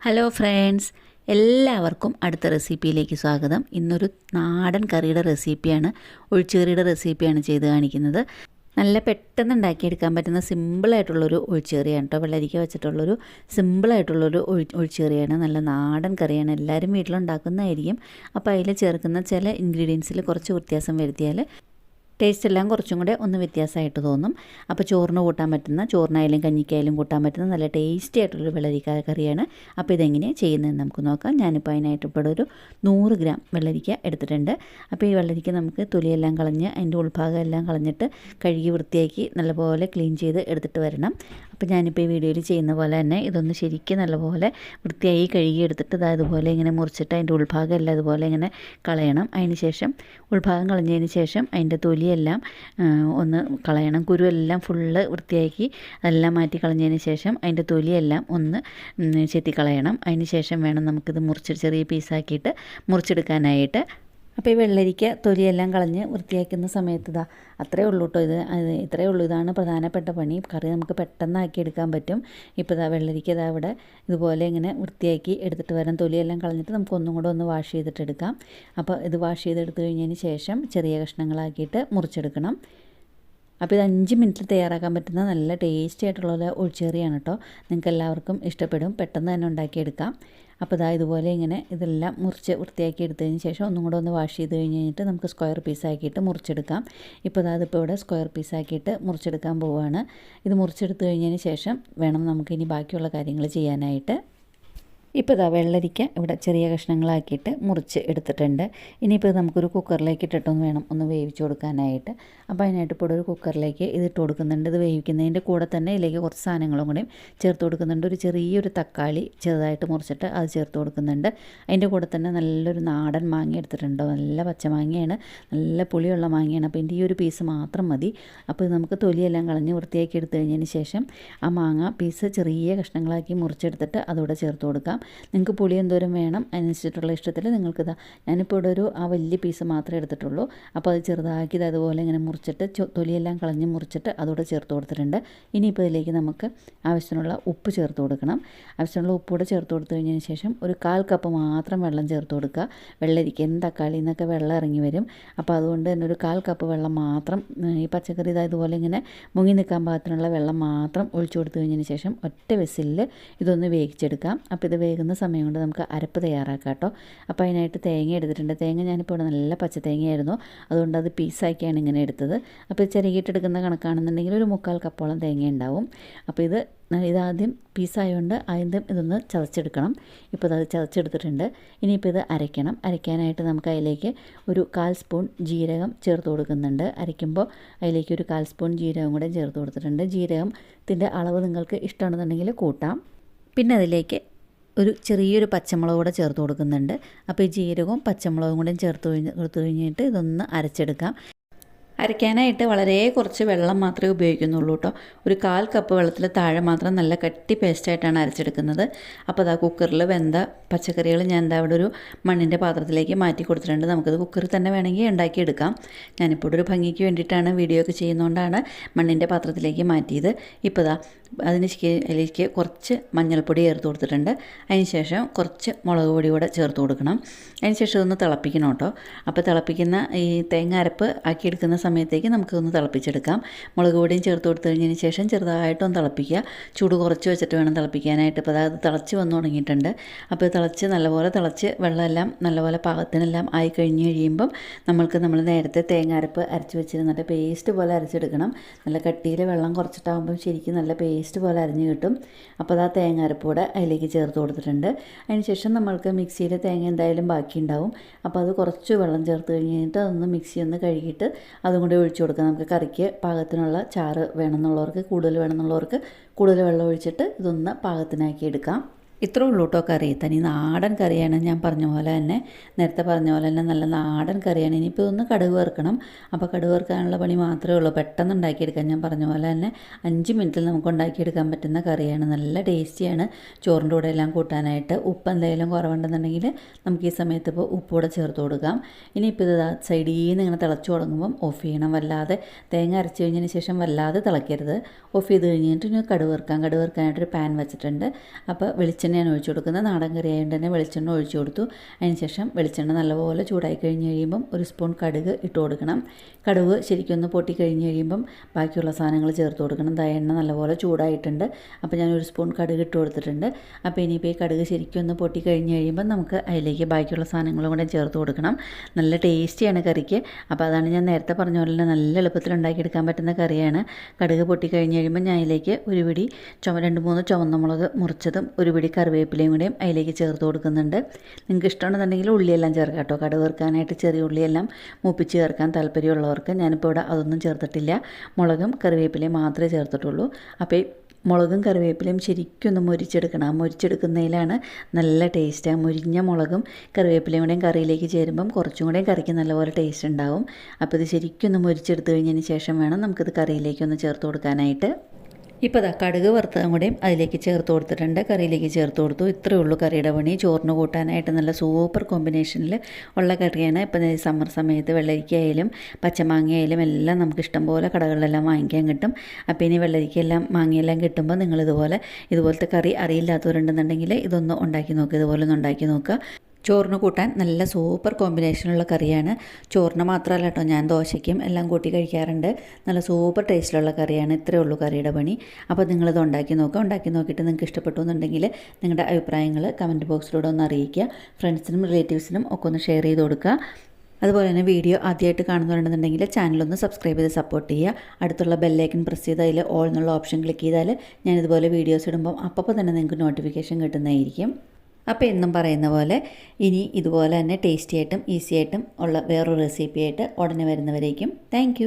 Hello friends എല്ലാവർക്കും അടുത്ത റെസിപ്പിയിലേക്ക് സ്വാഗതം. ഇന്നൊരു നാടൻ കറിയുടെ റെസിപ്പിയാണ് ഒഴിച്ചുകറിയുടെ റെസിപ്പിയാണ് ചെയ്ത് കാണിക്കുന്നത്. നല്ല പെട്ടെന്ന് ഉണ്ടാക്കിയെടുക്കാൻ പറ്റുന്ന സിമ്പിളായിട്ടുള്ളൊരു ഒഴിച്ചുകറിയാണ് കേട്ടോ. വെള്ളരിക്ക വെച്ചിട്ടുള്ളൊരു സിമ്പിളായിട്ടുള്ളൊരു ഒഴി ഒഴിച്ചുകറിയാണ്. നല്ല നാടൻ കറിയാണ്. എല്ലാവരും വീട്ടിലുണ്ടാക്കുന്നതായിരിക്കും. അപ്പോൾ അതിൽ ചേർക്കുന്ന ചില ഇൻഗ്രീഡിയൻസിൽ കുറച്ച് വ്യത്യാസം വരുത്തിയാൽ ടേസ്റ്റ് എല്ലാം കുറച്ചും കൂടെ ഒന്ന് വ്യത്യാസമായിട്ട് തോന്നും. അപ്പോൾ ചോറിന് കൂട്ടാൻ പറ്റുന്ന ചോറിനായാലും കഞ്ഞിക്കായാലും കൂട്ടാൻ പറ്റുന്ന നല്ല ടേസ്റ്റി ആയിട്ടുള്ളൊരു വെള്ളരിക്ക കറിയാണ്. അപ്പോൾ ഇതെങ്ങനെ ചെയ്യുന്നതെന്ന് നമുക്ക് നോക്കാം. ഞാനിപ്പോൾ അതിനായിട്ട് ഇപ്പോൾ ഒരു നൂറ് ഗ്രാം വെള്ളരിക്ക എടുത്തിട്ടുണ്ട്. അപ്പോൾ ഈ വെള്ളരിക്ക നമുക്ക് തൊലിയെല്ലാം കളഞ്ഞ് അതിന്റെ ഉൾഭാഗം എല്ലാം കളഞ്ഞിട്ട് കഴുകി വൃത്തിയാക്കി നല്ലപോലെ ക്ലീൻ ചെയ്ത് എടുത്തിട്ട് വരണം. അപ്പോൾ ഞാനിപ്പോൾ ഈ വീഡിയോയിൽ ചെയ്യുന്ന പോലെ തന്നെ ഇതൊന്ന് ശരിക്കും നല്ലപോലെ വൃത്തിയായി കഴുകി എടുത്തിട്ട് ഇതാ ഇതുപോലെ ഇങ്ങനെ മുറിച്ചിട്ട് അതിന്റെ ഉൾഭാഗം എല്ലാം അതുപോലെ ഇങ്ങനെ കളയണം. അതിന് ശേഷം ഉൾഭാഗം കളഞ്ഞതിന് ശേഷം അതിന്റെ തൊലിയെല്ലാം ഒന്ന് കളയണം. കുരുവെല്ലാം ഫുള്ള് വൃത്തിയാക്കി അതെല്ലാം മാറ്റി കളഞ്ഞതിന് ശേഷം അതിന്റെ തൊലിയെല്ലാം ഒന്ന് ചെത്തിക്കളയണം അതിന് ശേഷം വേണം നമുക്കിത് മുറിച്ച് ചെറിയ പീസാക്കിയിട്ട് മുറിച്ചെടുക്കാനായിട്ട് അപ്പോൾ ഈ വെള്ളരിക്ക തൊലിയെല്ലാം കളഞ്ഞ് വൃത്തിയാക്കുന്ന സമയത്ത് ഇതാ അത്രേ ഉള്ളൂ കേട്ടോ ഇത്. ഇത്രയേ ഉള്ളൂ. ഇതാണ് പ്രധാനപ്പെട്ട പണി. കറി നമുക്ക് പെട്ടെന്ന് ആക്കി എടുക്കാൻ പറ്റും. ഇപ്പോൾ ഇതാ വെള്ളരിക്ക ഇതാ ഇവിടെ ഇതുപോലെ ഇങ്ങനെ വൃത്തിയാക്കി എടുത്തിട്ട് വരാം. തൊലിയെല്ലാം കളഞ്ഞിട്ട് നമുക്ക് ഒന്നും കൂടെ ഒന്ന് വാഷ് ചെയ്തിട്ടെടുക്കാം അപ്പോൾ ഇത് വാഷ് ചെയ്തെടുത്ത് കഴിഞ്ഞതിന് ശേഷം ചെറിയ കഷ്ണങ്ങളാക്കിയിട്ട് മുറിച്ചെടുക്കണം. അപ്പോൾ ഇത് അഞ്ച് മിനിറ്റിൽ തയ്യാറാക്കാൻ പറ്റുന്ന നല്ല ടേസ്റ്റി ആയിട്ടുള്ള ഒഴിച്ചേറിയാണ് കേട്ടോ. നിങ്ങൾക്ക് എല്ലാവർക്കും ഇഷ്ടപ്പെടും. പെട്ടെന്ന് തന്നെ ഉണ്ടാക്കിയെടുക്കാം. അപ്പോൾ ഇതാ ഇതുപോലെ ഇങ്ങനെ ഇതെല്ലാം മുറിച്ച് വൃത്തിയാക്കി എടുത്തതിന് ശേഷം ഒന്നും കൂടെ ഒന്ന് വാഷ് ചെയ്ത് കഴിഞ്ഞ് കഴിഞ്ഞിട്ട് നമുക്ക് സ്ക്വയർ പീസാക്കിയിട്ട് മുറിച്ചെടുക്കാം. ഇപ്പോൾ ഇതാ ഇതിപ്പോൾ ഇവിടെ സ്ക്വയർ പീസാക്കിയിട്ട് മുറിച്ചെടുക്കാൻ പോവുകയാണ് ഇത് മുറിച്ചെടുത്ത് കഴിഞ്ഞതിന് ശേഷം വേണം നമുക്ക് ഇനി ബാക്കിയുള്ള കാര്യങ്ങൾ ചെയ്യാനായിട്ട്. ഇപ്പോൾ ഇതാ വെള്ളരിക്ക ഇവിടെ ചെറിയ കഷ്ണങ്ങളാക്കിയിട്ട് മുറിച്ച് എടുത്തിട്ടുണ്ട്. ഇനിയിപ്പോൾ ഇത് നമുക്കൊരു കുക്കറിലേക്ക് ഇട്ടിട്ടൊന്ന് വേണം ഒന്ന് വേവിച്ച് കൊടുക്കാനായിട്ട്. അപ്പോൾ അതിനായിട്ട് ഇപ്പോൾ ഒരു കുക്കറിലേക്ക് ഇതിട്ട് കൊടുക്കുന്നുണ്ട്. ഇത് വേവിക്കുന്നതിന്റെ കൂടെ തന്നെ ഇതിലേക്ക് കുറച്ച് സാധനങ്ങളും കൂടെയും ചേർത്ത് കൊടുക്കുന്നുണ്ട്. ഒരു ചെറിയൊരു തക്കാളി ചെറുതായിട്ട് മുറിച്ചിട്ട് അത് ചേർത്ത് കൊടുക്കുന്നുണ്ട്. അതിന്റെ കൂടെ തന്നെ നല്ലൊരു നാടൻ മാങ്ങ എടുത്തിട്ടുണ്ട്. നല്ല പച്ച മാങ്ങയാണ്. നല്ല പുളിയുള്ള മാങ്ങയാണ്. അപ്പോൾ ഇതിന്റെ ഈ ഒരു പീസ് മാത്രം മതി. അപ്പോൾ ഇത് നമുക്ക് തൊലിയെല്ലാം കളഞ്ഞ് വൃത്തിയാക്കി എടുത്തു കഴിഞ്ഞതിന് ശേഷം ആ മാങ്ങ പീസ് ചെറിയ കഷ്ണങ്ങളാക്കി മുറിച്ചെടുത്തിട്ട് അതോടെ ചേർത്ത് കൊടുക്കാം. നിങ്ങൾക്ക് പുളി എന്തോരം വേണം അതിനനുസരിച്ചിട്ടുള്ള ഇഷ്ടത്തിൽ നിങ്ങൾക്കിതാ. ഞാനിപ്പോൾ ഇവിടെ ഒരു ആ വലിയ പീസ് മാത്രമേ എടുത്തിട്ടുള്ളൂ. അപ്പോൾ അത് ചെറുതാക്കി അതുപോലെ ഇങ്ങനെ മുറിച്ചിട്ട് തൊലിയെല്ലാം കളഞ്ഞ് മുറിച്ചിട്ട് അതോടെ ചേർത്ത് കൊടുത്തിട്ടുണ്ട്. ഇനിയിപ്പോൾ ഇതിലേക്ക് നമുക്ക് ആവശ്യത്തിനുള്ള ഉപ്പ് ചേർത്ത് കൊടുക്കണം. ആവശ്യത്തിനുള്ള ഉപ്പ് കൂടെ ചേർത്ത് കൊടുത്തു കഴിഞ്ഞതിന് ശേഷം ഒരു കാൽ കപ്പ് മാത്രം വെള്ളം ചേർത്ത് കൊടുക്കുക. വെള്ളരിക്കയും തക്കാളി എന്നൊക്കെ വെള്ളം ഇറങ്ങി വരും. അപ്പോൾ അതുകൊണ്ട് തന്നെ ഒരു കാൽ കപ്പ് വെള്ളം മാത്രം ഈ പച്ചക്കറി ഇതായതുപോലെ ഇങ്ങനെ മുങ്ങി നിൽക്കാൻ പാകത്തിനുള്ള വെള്ളം മാത്രം ഒഴിച്ചു കൊടുത്തു കഴിഞ്ഞതിന് ശേഷം ഒറ്റ വിസിലിൽ ഇതൊന്ന് വേവിച്ചെടുക്കാം. അപ്പോൾ ഇത് വേഗുന്ന സമയം കൊണ്ട് നമുക്ക് അരപ്പ് തയ്യാറാക്കാം കേട്ടോ. അപ്പോൾ അതിനായിട്ട് തേങ്ങ എടുത്തിട്ടുണ്ട്. തേങ്ങ ഞാനിപ്പോൾ ഇവിടെ നല്ല പച്ച തേങ്ങയായിരുന്നു. അതുകൊണ്ട് അത് പീസാക്കിയാണ് ഇങ്ങനെ എടുത്തത്. അപ്പോൾ ചെറുകിട്ടെടുക്കുന്ന കണക്കാണെന്നുണ്ടെങ്കിൽ ഒരു മുക്കാൽ കപ്പോളം തേങ്ങ ഉണ്ടാവും. അപ്പോൾ ഇത് ഇതാദ്യം പീസായതുകൊണ്ട് ആദ്യം ഇതൊന്ന് ചതച്ചെടുക്കണം. ഇപ്പോൾ അത് ചതച്ചെടുത്തിട്ടുണ്ട്. ഇനിയിപ്പോൾ ഇത് അരയ്ക്കണം. അരയ്ക്കാനായിട്ട് നമുക്ക് അതിലേക്ക് ഒരു കാൽ സ്പൂൺ ജീരകം ചേർത്ത് കൊടുക്കുന്നുണ്ട്. അരയ്ക്കുമ്പോൾ അതിലേക്ക് ഒരു കാൽ സ്പൂൺ ജീരകം കൂടെ ചേർത്ത് കൊടുത്തിട്ടുണ്ട്. ജീരകത്തിന്റെ അളവ് നിങ്ങൾക്ക് ഇഷ്ടമാണെന്നുണ്ടെങ്കിൽ കൂട്ടാം. പിന്നെ അതിലേക്ക് ഒരു ചെറിയൊരു പച്ചമുളക് കൂടെ ചേർത്ത് കൊടുക്കുന്നുണ്ട്. അപ്പോൾ ഈ ജീരകവും പച്ചമുളകും കൂടെ ചേർത്ത് കഴിഞ്ഞ് കൊടുത്തു കഴിഞ്ഞിട്ട് ഇതൊന്ന് അരച്ചെടുക്കാം. അരയ്ക്കാനായിട്ട് വളരെ കുറച്ച് വെള്ളം മാത്രമേ ഉപയോഗിക്കുന്നുള്ളൂ കേട്ടോ. ഒരു കാൽ കപ്പ് വെള്ളത്തിൽ താഴെ മാത്രം നല്ല കട്ടി പേസ്റ്റായിട്ടാണ് അരച്ചെടുക്കുന്നത്. അപ്പോൾ അതാ കുക്കറിൽ വെന്ത പച്ചക്കറികൾ ഞാൻ എന്താ അവിടെ ഒരു മണ്ണിന്റെ പാത്രത്തിലേക്ക് മാറ്റി കൊടുത്തിട്ടുണ്ട്. നമുക്കത് കുക്കറിൽ തന്നെ വേണമെങ്കിൽ ഉണ്ടാക്കിയെടുക്കാം. ഞാനിപ്പോൾ ഒരു ഭംഗിക്ക് വേണ്ടിയിട്ടാണ് വീഡിയോ ഒക്കെ ചെയ്യുന്നതുകൊണ്ടാണ് മണ്ണിന്റെ പാത്രത്തിലേക്ക് മാറ്റിയത്. ഇപ്പോൾ ഇതാ അതിന് അതിലേക്ക് കുറച്ച് മഞ്ഞൾപ്പൊടി ചേർത്ത് കൊടുത്തിട്ടുണ്ട്. അതിന് ശേഷം കുറച്ച് മുളക് പൊടി കൂടെ ചേർത്ത് കൊടുക്കണം. അതിന് ശേഷം ഇതൊന്ന് തിളപ്പിക്കണം കേട്ടോ. അപ്പോൾ തിളപ്പിക്കുന്ന ഈ തേങ്ങ അരപ്പ് ആക്കിയെടുക്കുന്ന സമയത്തേക്ക് നമുക്കൊന്ന് തിളപ്പിച്ചെടുക്കാം. മുളക് പൊടിയും ചേർത്ത് കൊടുത്തു കഴിഞ്ഞതിന് ശേഷം ചെറുതായിട്ടൊന്ന് തിളപ്പിക്കുക. ചൂട് കുറച്ച് വെച്ചിട്ട് വേണം തിളപ്പിക്കാനായിട്ട്. ഇപ്പോൾ അതായത് തിളച്ച് വന്നു തുടങ്ങിയിട്ടുണ്ട്. അപ്പോൾ തിളച്ച് നല്ലപോലെ തിളച്ച് വെള്ളമെല്ലാം നല്ലപോലെ പാകത്തിനെല്ലാം ആയി കഴിഞ്ഞ് കഴിയുമ്പം നമ്മൾക്ക് നമ്മൾ നേരത്തെ തേങ്ങ അരപ്പ് അരച്ച് വെച്ചിരുന്നിട്ട് പേസ്റ്റ് പോലെ അരച്ചെടുക്കണം. നല്ല കട്ടിയിൽ വെള്ളം കുറച്ചിട്ടാകുമ്പം ശരിക്കും നല്ല പേസ്റ്റ് പോലെ അരിഞ്ഞ് കിട്ടും. അപ്പോൾ അത് ആ തേങ്ങ അരപ്പൂടെ അതിലേക്ക് ചേർത്ത് കൊടുത്തിട്ടുണ്ട്. അതിന് ശേഷം നമ്മൾക്ക് മിക്സിയിൽ തേങ്ങ എന്തായാലും ബാക്കി ഉണ്ടാവും അപ്പോൾ അത് കുറച്ച് വെള്ളം ചേർത്ത് കഴിഞ്ഞിട്ട് അതൊന്ന് മിക്സി ഒന്ന് കഴുകിയിട്ട് അതും കൂടി ഒഴിച്ചു കൊടുക്കാം. നമുക്ക് കറിക്ക് പാകത്തിനുള്ള ചാറ് വേണമെന്നുള്ളവർക്ക് കൂടുതൽ വേണമെന്നുള്ളവർക്ക് കൂടുതൽ വെള്ളം ഒഴിച്ചിട്ട് ഇതൊന്ന് പാകത്തിനാക്കി എടുക്കാം. ഇത്രേ ഉള്ളൂ കേട്ടോ കറി. തനി നാടൻ കറിയാണ് ഞാൻ പറഞ്ഞ പോലെ തന്നെ. നേരത്തെ പറഞ്ഞ പോലെ തന്നെ നല്ല നാടൻ കറിയാണ്. ഇനിയിപ്പോൾ ഒന്ന് കടുക് വറുക്കണം. അപ്പോൾ കടുക് വറുക്കാനുള്ള പണി മാത്രമേ ഉള്ളൂ. പെട്ടെന്ന് ഉണ്ടാക്കിയെടുക്കാൻ ഞാൻ പറഞ്ഞ പോലെ തന്നെ അഞ്ച് മിനിറ്റിൽ നമുക്ക് ഉണ്ടാക്കിയെടുക്കാൻ പറ്റുന്ന കറിയാണ്. നല്ല ടേസ്റ്റിയാണ്. ചോറിന്റെ കൂടെ എല്ലാം കൂട്ടാനായിട്ട് ഉപ്പ് എന്തെങ്കിലും കുറവുണ്ടെന്നുണ്ടെങ്കിൽ നമുക്ക് ഈ സമയത്ത് ഇപ്പോൾ ഉപ്പ് കൂടെ ചേർത്ത് കൊടുക്കാം. ഇനിയിപ്പോൾ ഇത് സൈഡിൽ നിന്ന് ഇങ്ങനെ തിളച്ച് തുടങ്ങുമ്പം ഓഫ് ചെയ്യണം. വല്ലാതെ തേങ്ങ അരച്ച് കഴിഞ്ഞതിന് ശേഷം വല്ലാതെ തിളയ്ക്കരുത് ഓഫ് ചെയ്ത് കഴിഞ്ഞിട്ട് ഇനി കടുക് വറുക്കാം. കടുക് വറുക്കാനായിട്ടൊരു പാൻ വെച്ചിട്ടുണ്ട്. അപ്പോൾ വെളിച്ചെണ്ണ വെളിച്ചെണ്ണയാണ് ഒഴിച്ചു കൊടുക്കുന്നത്. നാടൻ കറി ആയതുകൊണ്ട് തന്നെ വെളിച്ചെണ്ണ ഒഴിച്ചു കൊടുത്തു. അതിനുശേഷം വെളിച്ചെണ്ണ നല്ലപോലെ ചൂടായി കഴിഞ്ഞ് കഴിയുമ്പം ഒരു സ്പൂൺ കടുക് ഇട്ട് കൊടുക്കണം. കടുക് ശരിക്കും ഒന്ന് പൊട്ടി കഴിഞ്ഞ് കഴിയുമ്പം ബാക്കിയുള്ള സാധനങ്ങൾ ചേർത്ത് കൊടുക്കണം. ദാ എണ്ണ നല്ലപോലെ ചൂടായിട്ടുണ്ട്. അപ്പോൾ ഞാൻ ഒരു സ്പൂൺ കടുക് ഇട്ട് കൊടുത്തിട്ടുണ്ട്. അപ്പോൾ ഇനിയിപ്പോൾ ഈ കടുക് ശരിക്കും ഒന്ന് പൊട്ടി കഴിഞ്ഞ് കഴിയുമ്പം നമുക്ക് അതിലേക്ക് ബാക്കിയുള്ള സാധനങ്ങളും കൂടെ ചേർത്ത് കൊടുക്കണം. നല്ല ടേസ്റ്റിയാണ് കറിക്ക്. അപ്പോൾ അതാണ് ഞാൻ നേരത്തെ പറഞ്ഞ പോലെ നല്ല എളുപ്പത്തിൽ ഉണ്ടാക്കിയെടുക്കാൻ പറ്റുന്ന കറിയാണ്. കടുക് പൊട്ടി കഴിഞ്ഞ് കഴിയുമ്പോൾ ഞാൻ അതിലേക്ക് ഒരു പിടി ചുമ രണ്ട് മൂന്ന് ചുവന്ന മുളക് മുറിച്ചതും ഒരു പിടി കറിവേപ്പിലയും കൂടെയും അതിലേക്ക് ചേർത്ത് കൊടുക്കുന്നുണ്ട്. നിങ്ങൾക്ക് ഇഷ്ടമുണ്ടെന്നുണ്ടെങ്കിൽ ഉള്ളിയെല്ലാം ചേർക്കാം കേട്ടോ. കടുക് വറുക്കാനായിട്ട് ചെറിയ ഉള്ളിയെല്ലാം മൂപ്പിച്ച് ചേർക്കാൻ താല്പര്യമുള്ളവർക്ക് ഞാനിപ്പോൾ ഇവിടെ അതൊന്നും ചേർത്തിട്ടില്ല. മുളകും കറിവേപ്പിലയും മാത്രമേ ചേർത്തിട്ടുള്ളൂ. അപ്പോൾ മുളകും കറിവേപ്പിലയും ശരിക്കും ഒന്ന് മുരിച്ചെടുക്കണം. ആ മുരിച്ചെടുക്കുന്നതിലാണ് നല്ല ടേസ്റ്റ് ആ മുരിഞ്ഞ മുളകും കറിവേപ്പിലയും കൂടെയും കറിയിലേക്ക് ചേരുമ്പം കുറച്ചും കൂടെയും കറിക്ക് നല്ലപോലെ ടേസ്റ്റ് ഉണ്ടാവും. അപ്പോൾ ഇത് ശരിക്കും ഒന്ന് മുരിച്ചെടുത്ത് കഴിഞ്ഞതിന് ശേഷം വേണം നമുക്കിത് കറിയിലേക്ക് ഒന്ന് ചേർത്ത് കൊടുക്കാനായിട്ട്. ഇപ്പോൾ അതാ കടുക് വറുത്തതും കൂടെയും അതിലേക്ക് ചേർത്ത് കൊടുത്തിട്ടുണ്ട്. കറിയിലേക്ക് ചേർത്ത് കൊടുത്തു. ഇത്രയേ ഉള്ളൂ കറിയുടെ പണി. ചോറിന് കൂട്ടാനായിട്ട് നല്ല സൂപ്പർ കോമ്പിനേഷനിൽ ഉള്ള കറിയാണ്. ഇപ്പം സമ്മർ സമയത്ത് വെള്ളരിക്കയായാലും പച്ചമാങ്ങയായാലും എല്ലാം നമുക്ക് ഇഷ്ടം പോലെ കടകളിലെല്ലാം വാങ്ങിക്കാൻ കിട്ടും. അപ്പോൾ ഇനി വെള്ളരിക്കയെല്ലാം മാങ്ങയെല്ലാം കിട്ടുമ്പോൾ നിങ്ങളിതുപോലെ ഇതുപോലത്തെ കറി അറിയില്ലാത്തവരുണ്ടെന്നുണ്ടെങ്കിൽ ഇതൊന്ന് ഉണ്ടാക്കി നോക്കുക ഇതുപോലെ ഒന്ന് ഉണ്ടാക്കി നോക്കുക. ചോറിന് കൂട്ടാൻ നല്ല സൂപ്പർ കോമ്പിനേഷനുള്ള കറിയാണ്. ചോറിന് മാത്രമല്ല കേട്ടോ ഞാൻ ദോശയ്ക്കും എല്ലാം കൂട്ടി കഴിക്കാറുണ്ട്. നല്ല സൂപ്പർ ടേസ്റ്റിലുള്ള കറിയാണ്. ഇത്രയേ ഉള്ളൂ കറിയുടെ പണി. അപ്പോൾ നിങ്ങളിത് ഉണ്ടാക്കി നോക്കുക. ഉണ്ടാക്കി നോക്കിയിട്ട് നിങ്ങൾക്ക് ഇഷ്ടപ്പെട്ടു എന്നുണ്ടെങ്കിൽ നിങ്ങളുടെ അഭിപ്രായങ്ങൾ കമന്റ് ബോക്സിലൂടെ ഒന്ന് അറിയിക്കുക. ഫ്രണ്ട്സിനും റിലേറ്റീവ്സിനും ഒക്കെ ഒന്ന് ഷെയർ ചെയ്ത് കൊടുക്കുക. അതുപോലെ തന്നെ വീഡിയോ ആദ്യമായിട്ട് കാണുന്നുണ്ടെന്നുണ്ടെങ്കിൽ ചാനലൊന്ന് സബ്സ്ക്രൈബ് ചെയ്ത് സപ്പോർട്ട് ചെയ്യുക. അടുത്തുള്ള ബെല്ലൈക്കൻ പ്രസ് ചെയ്ത് അതിൽ ഓൾ എന്നുള്ള ഓപ്ഷൻ ക്ലിക്ക് ചെയ്താൽ ഞാനിതുപോലെ വീഡിയോസ് ഇടുമ്പോൾ അപ്പോൾ തന്നെ നിങ്ങൾക്ക് നോട്ടിഫിക്കേഷൻ കിട്ടുന്നതായിരിക്കും. അപ്പോൾ എന്നും പറയുന്ന പോലെ ഇനി ഇതുപോലെ തന്നെ ടേസ്റ്റി ആയിട്ടും ഈസി ആയിട്ടും ഉള്ള വേറൊരു റെസിപ്പി ആയിട്ട് ഉടനെ വരുന്നവരേക്കും. താങ്ക്